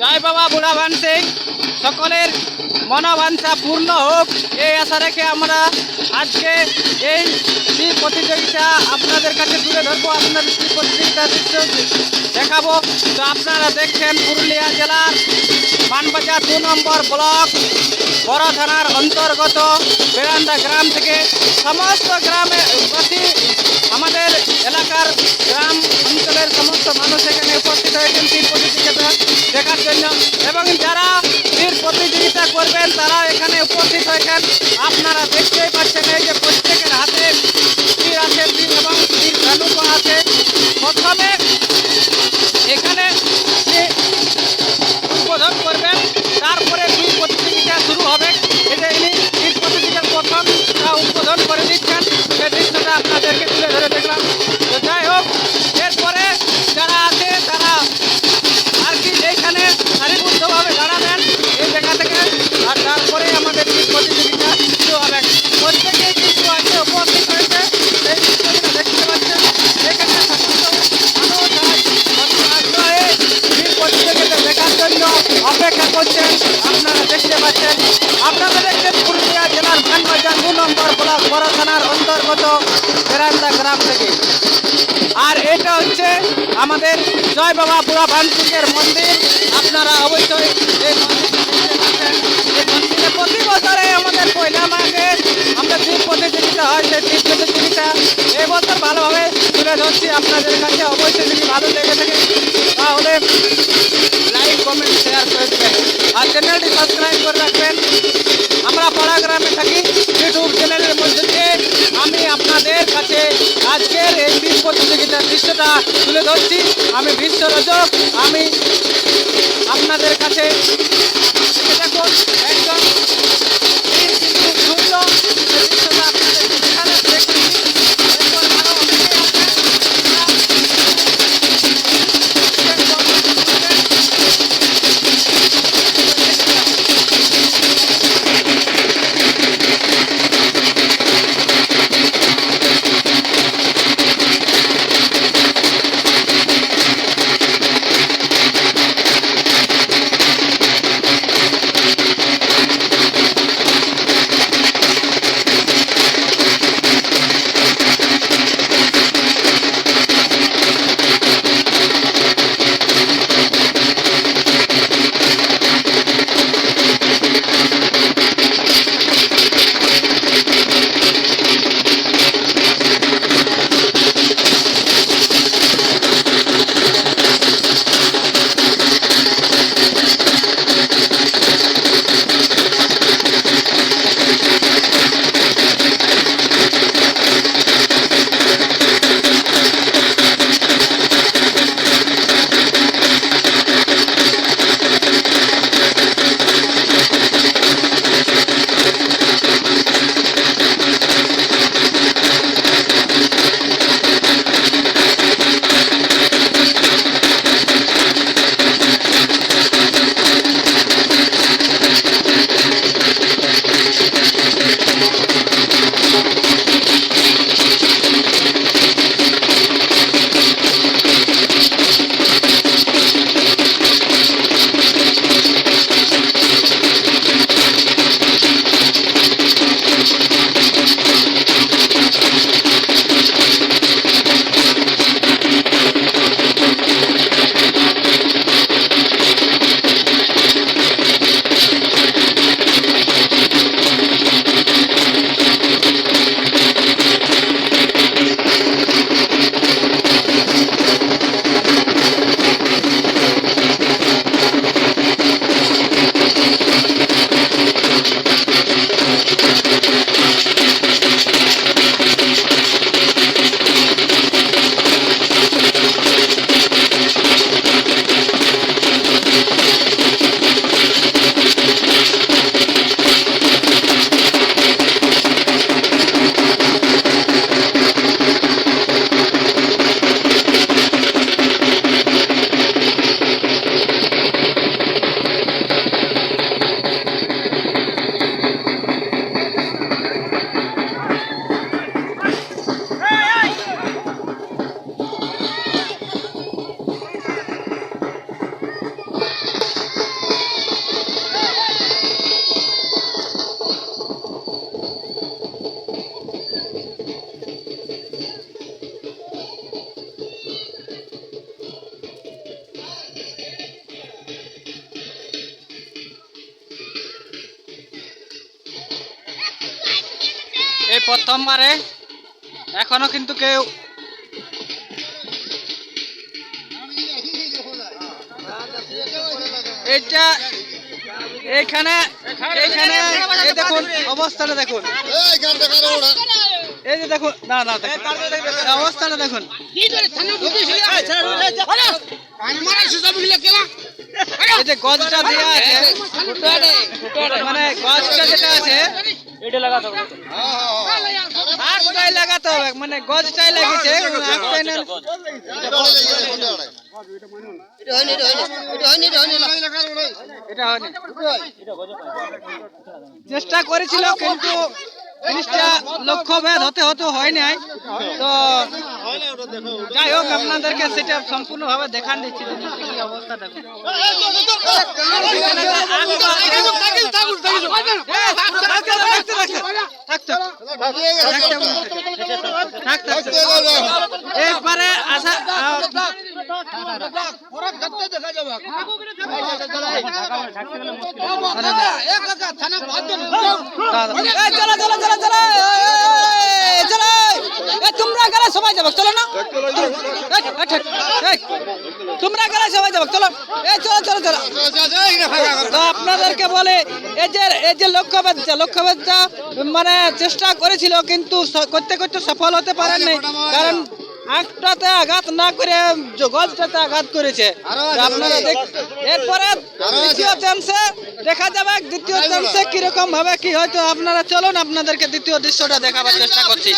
জয় বাবা বুড়া ভান সিং সকলের মনোবাঞ্ছা পূর্ণ হোক, এই আশা রেখে আমরা আজকে এই শ্রী প্রতিযোগিতা আপনাদের কাছে তুলে ধরবো, আপনাদের শ্রী প্রতিযোগিতা দেখাবো। তো আপনারা দেখছেন পুরুলিয়া জেলার মানবাজার দু নম্বর ব্লক, বড় থানার অন্তর্গত বেরান্দা গ্রাম থেকে। সমস্ত গ্রামে প্রতি আমাদের এলাকার জন্য এবং যারা বীর প্রতিযোগিতা করবেন, তারা এখানে উপস্থিত হয়েছেন। আপনারা দেখতেই পাচ্ছেন এই যে প্রত্যেকের হাতে বীর আছে বীর এবং বীর ধনুক আছে। প্রথমে জয় বাবা বুড়া ভানপুরের মন্দির আপনারা অবশ্যই প্রতি বছরে আমাদের পয়লা মাঘে আমরা তীর প্রতিযোগিতা হয়, সেই তীর প্রতিযোগিতা এবছর ভালোভাবে তুলে ধরছি। আপনাদের কাছে অবশ্যই যদি ভালো লেগে থাকে, তাহলে তুলে ধরছি। আমি বিশ্বরজক আমি আপনাদের কাছে প্রথমবারে। এখনও কিন্তু কেউ এটা এখানে এখানে দেখুন, অবস্থাটা দেখুন। এই যে দেখুন, না না অবস্থাটা দেখুন। এই যে গজটা দেওয়া আছে মানে গজটা যেটা আছে আটটাই লাগাতে হবে। মানে চেষ্টা করেছিল কিন্তু জিনিসটা লক্ষ্য ভেদ হতে হতে হয় নাই। তো যাই হোক আপনাদেরকে সেটা সম্পূর্ণভাবে দেখান দিচ্ছি যে একবারে আসা তোমরা গেলে সবাই যাব চলো না এই, তোমরা গেলে সবাই যাব। চলো। এই চলো চলো চলো। তো আপনাদেরকে বলে এই যে এই যে লক্ষ্যবেদটা লক্ষ্যবেদটা মানে চেষ্টা করেছিল কিন্তু করতে করতে সফল হতে পারেননি। কারণ আটটাতে আঘাত না করে গজটাতে আঘাত করেছে। আপনারা এরপরে দ্বিতীয় চান্সে দেখা যাবে দ্বিতীয় চান্সে কীরকম ভাবে কি হয়তো আপনারা চলুন আপনাদেরকে দ্বিতীয় দৃশ্যটা দেখাবার চেষ্টা করছি।